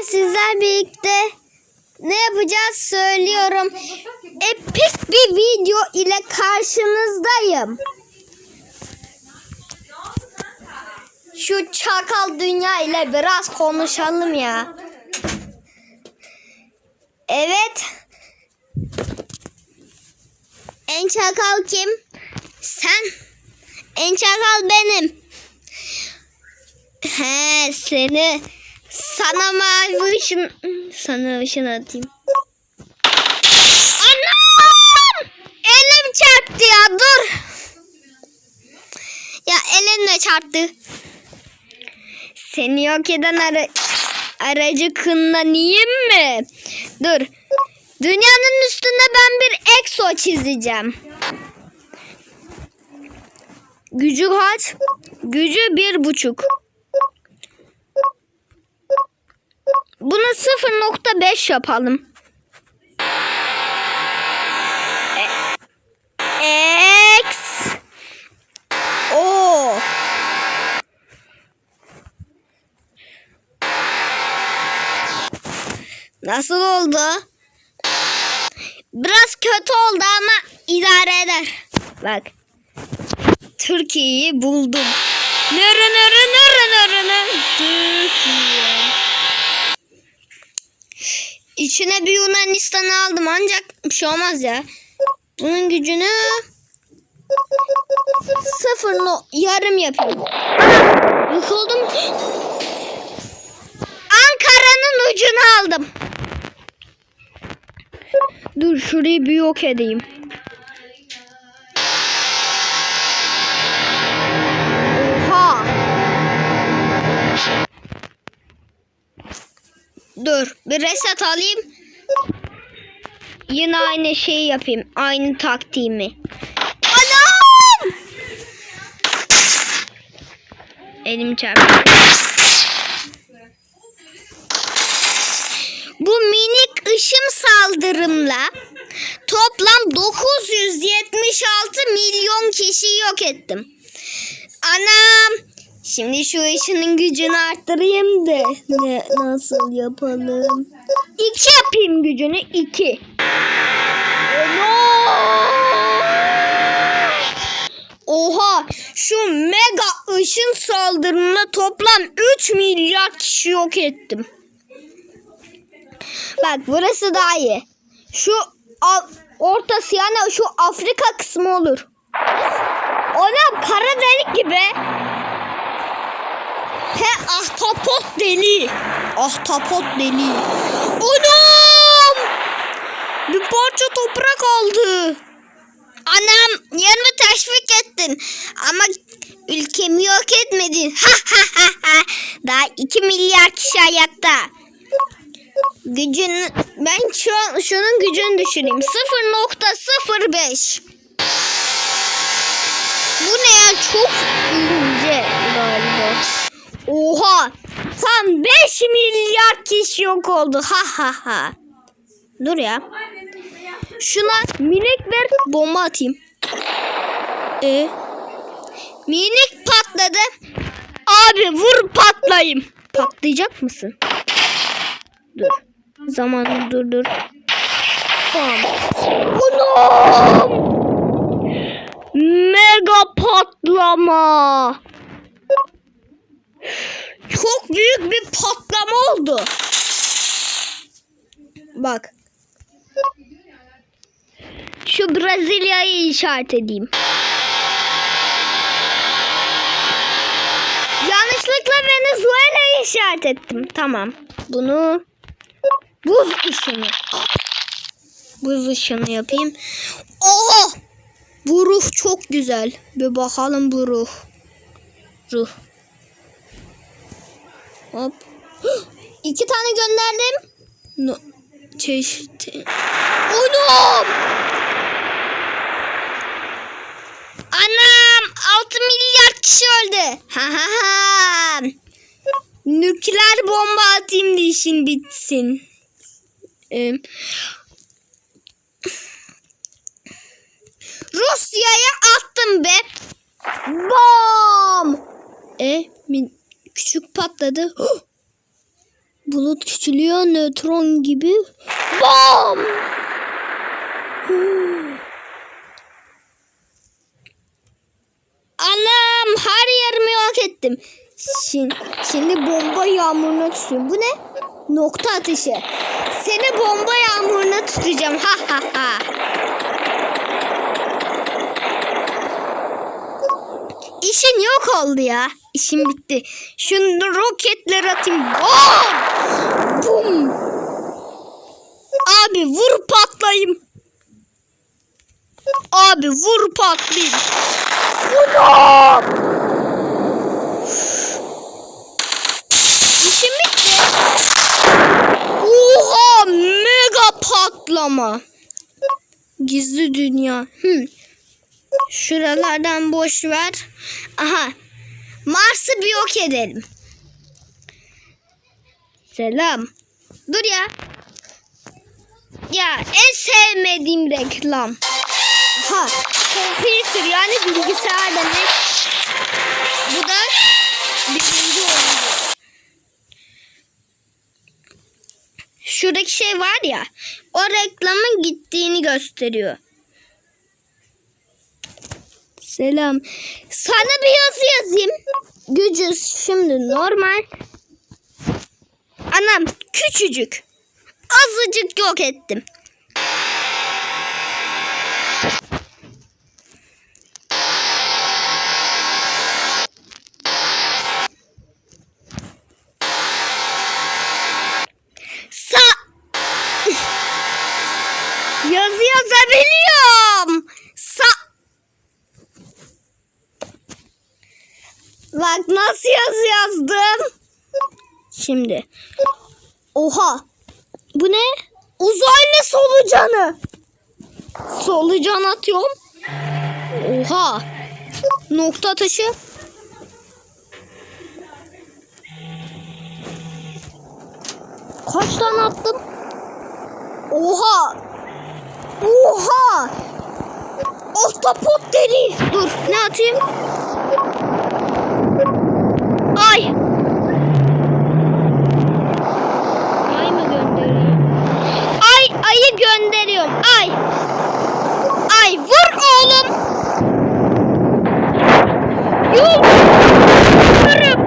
Sizler birlikte ne yapacağız söylüyorum. Epik bir video ile karşınızdayım. Şu çakal dünya ile biraz konuşalım ya. Evet. En çakal kim? Sen. En çakal benim. He seni. Sana mavi ışın... Sana ışın atayım. Anam! Elim çarptı ya dur. Ya elimle çarptı. Seni yok eden ara aracı kınlanayım mı? Dur. Dünyanın üstünde ben bir exo çizeceğim. Gücü kaç? Gücü bir buçuk. Bunu 0.5 yapalım. X O Nasıl oldu? Biraz kötü oldu ama idare eder. Bak. Türkiye'yi buldum. Nere nere nere nere nere. Türkiye. İçine bir Yunanistan aldım ancak bir şey olmaz ya. Bunun gücünü sıfır no yarım yapayım. Yıkıldım. Ankara'nın ucunu aldım. Dur şurayı bir yok edeyim. Bir reset alayım. Yine aynı şeyi yapayım. Aynı taktiğimi. Anam! Elim çarptı. Bu minik ışın saldırımla toplam 976 milyon kişiyi yok ettim. Anam! Şimdi şu ışının gücünü arttırayım da ne, nasıl yapalım? İki yapayım gücünü iki. Oha şu mega ışın saldırımla toplam 3 milyar kişi yok ettim. Bak burası daha iyi. Şu ortası yani şu Afrika kısmı olur. Ona kara delik gibi. He ahtapot deli. Ahtapot deli. Anam! Bir parça toprak aldı. Anam yanımı teşvik ettin. Ama ülkemi yok etmedin. Ha ha ha ha. Daha 2 milyar kişi ayakta. Gücün ben şu an şunun gücünü düşüreyim. 0.05. Bu ne ya? Çok ince galiba. Oha! Tam 5 milyar kişi yok oldu. Ha ha ha. Dur ya. Şuna minik ver bomba atayım. E minik patladı. Abi vur patlayayım. Patlayacak mısın? Dur. Zamanı durdur. Bam. Anam! Mega patlama. Çok büyük bir patlama oldu. Bak. Şu Brezilya'yı işaret edeyim. Yanlışlıkla Venezuela'yı işaret ettim. Tamam. Bunu buz ışını. Buz ışını yapayım. Oh! Bu ruh çok güzel. Bir bakalım bu ruh. Ruh. Hop. İki tane gönderdim. No. Çeşit. Anam! Anam! 6 milyar kişi öldü. Ha ha ha. Nükleer bomba atayım da işin bitsin. Ee, Rusya'ya attım be. Bam! E min- küçük patladı. Bulut küçülüyor nötron gibi. Bam! Anam her yerimi yok ettim. Şimdi, şimdi bomba yağmuruna tutayım. Bu ne? Nokta atışı. Seni bomba yağmuruna tutacağım. Ha ha ha. İşin yok oldu ya. İşim bitti. Şunu roketler atayım. Bam! Bum! Abi vur patlayayım. Abi vur patlayayım. Ulan! İşim bitti. Oha mega patlama. Gizli dünya. Hmm. Şuralardan boş ver. Aha. Mars'ı bir yok edelim. Selam. Dur ya. Ya en sevmediğim reklam. Ha, computer yani bilgisayar demek. Bu da birinci oyuncu. Şuradaki şey var ya, o reklamın gittiğini gösteriyor. Selam. Sana bir yazı yazayım. Gücü şimdi normal. Anam küçücük. Azıcık yok ettim. Sa Yazı yazabiliyorum. Sa Bak nasıl yazı yazdım. Şimdi. Oha. Bu ne? Uzaylı solucanı. Solucan atıyorum. Oha. Nokta atışı. Kaç tane attım? Oha. Oha. Oktopot deli. Dur ne atayım? Ay. Ay mı gönderiyorum? Ay ayı gönderiyorum. Ay. Ay vur oğlum. Yuh. Vururum.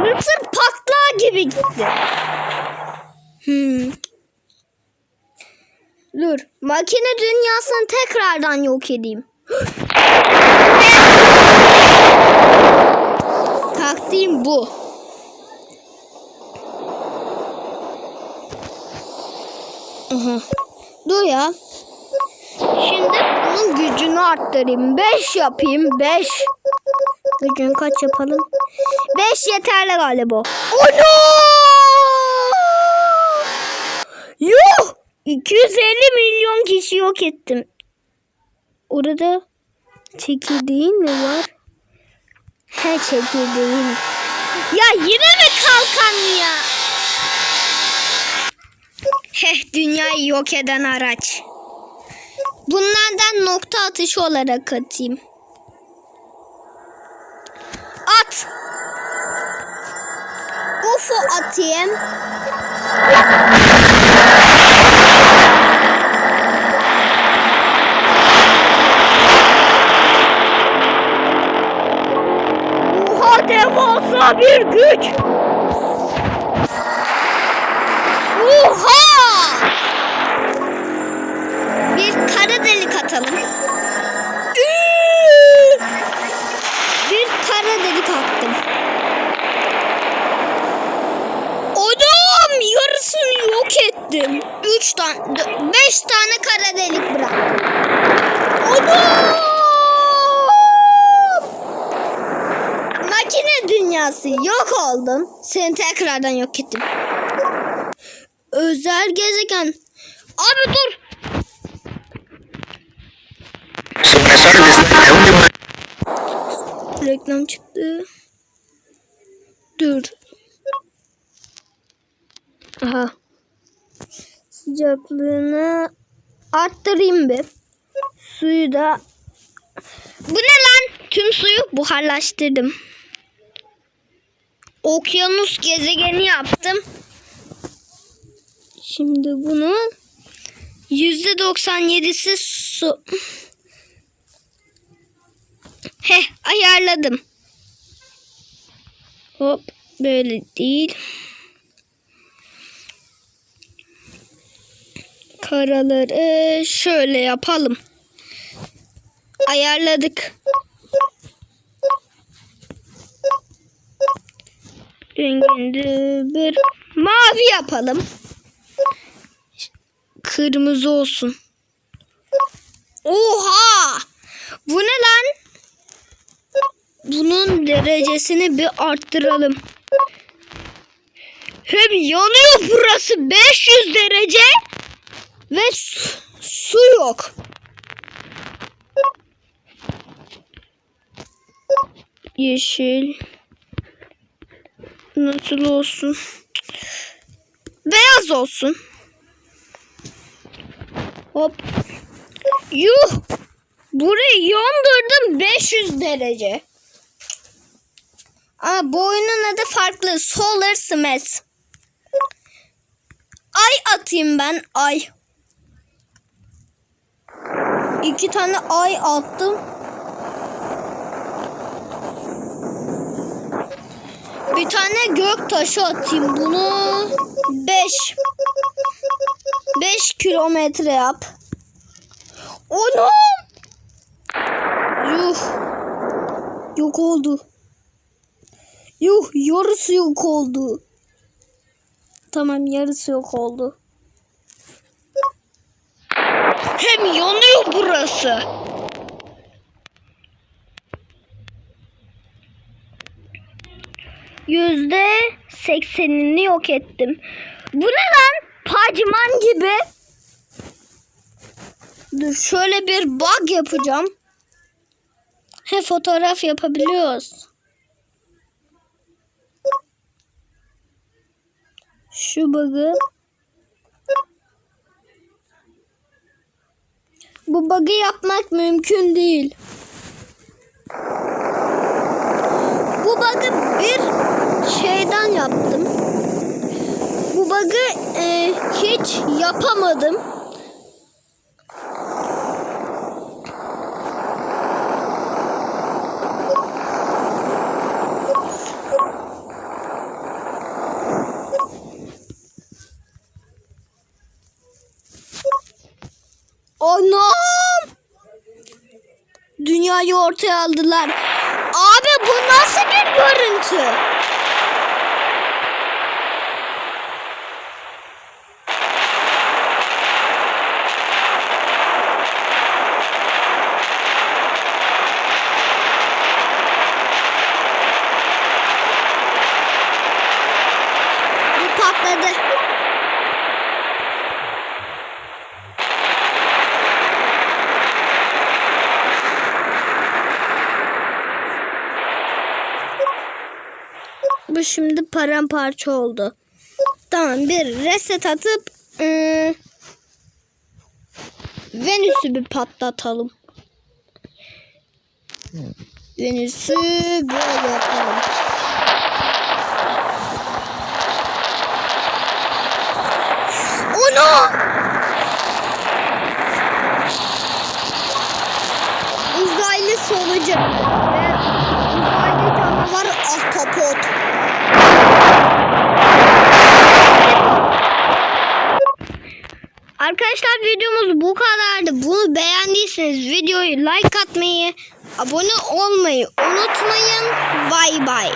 Mısır patlağı gibi gitti. Hmm. Dur. Makine dünyasını tekrardan yok edeyim. Taktiğim bu. Aha. Dur ya. Şimdi bunun gücünü arttırayım. 5 yapayım. 5. Gücünü kaç yapalım? 5 yeterli galiba. Ono! Yuh! 250 milyon kişi yok ettim. Orada çekirdeğin mi var? He çekirdeğin. Ya yine mi kalkan ya? Heh dünyayı yok eden araç. Bunlardan nokta atışı olarak atayım. At. UFO atayım. Oha bir güç. Oha! Bir kara delik atalım. Bir kara delik attım. Adam yarısını yok ettim. Üç tane, beş tane kara delik bıraktım. Adam! Dünyası yok oldum. Seni tekrardan yok ettim. Özel gezegen. Abi dur. Reklam çıktı. Dur. Aha. Sıcaklığını arttırayım bir. Suyu da bu ne lan? Tüm suyu buharlaştırdım. Okyanus gezegeni yaptım. Şimdi bunun %97'si su. Heh ayarladım. Hop böyle değil. Karaları şöyle yapalım. Ayarladık. Rengini bir mavi yapalım. Kırmızı olsun. Oha! Bu ne lan? Bunun derecesini bir arttıralım. Hem yanıyor burası 500 derece ve su, su yok. Yeşil. Nasıl olsun? Beyaz olsun. Hop. Yuh. Burayı yandırdım 500 derece. Aa, bu oyunun adı farklı. Solar Smash. Ay atayım ben. Ay. İki tane ay attım. Bir tane gök taşı atayım. Bunu 5 5 kilometre yap. Onu Yuh. Yok oldu. Yuh yarısı yok oldu. Tamam yarısı yok oldu. Hem yanıyor burası. Yüzde seksenini yok ettim. Bu ne lan? Pacman gibi. Dur şöyle bir bug yapacağım. He fotoğraf yapabiliyoruz. Şu bug'ı Bu bug'ı yapmak mümkün değil. Bu bug'ı bir yaptım. Bu bug'ı e, hiç yapamadım. Anam! Dünyayı ortaya aldılar. Abi bu nasıl bir görüntü? Bu patladı. Bu şimdi paramparça oldu. Tamam bir reset atıp ıı, Venüs'ü bir patlatalım. Venüs'ü böyle yapalım. Onu! Uzaylı solucan uzaylı canavar ahtapot. Arkadaşlar videomuz bu kadardı. Bunu beğendiyseniz videoyu like atmayı, abone olmayı unutmayın. Bay bay.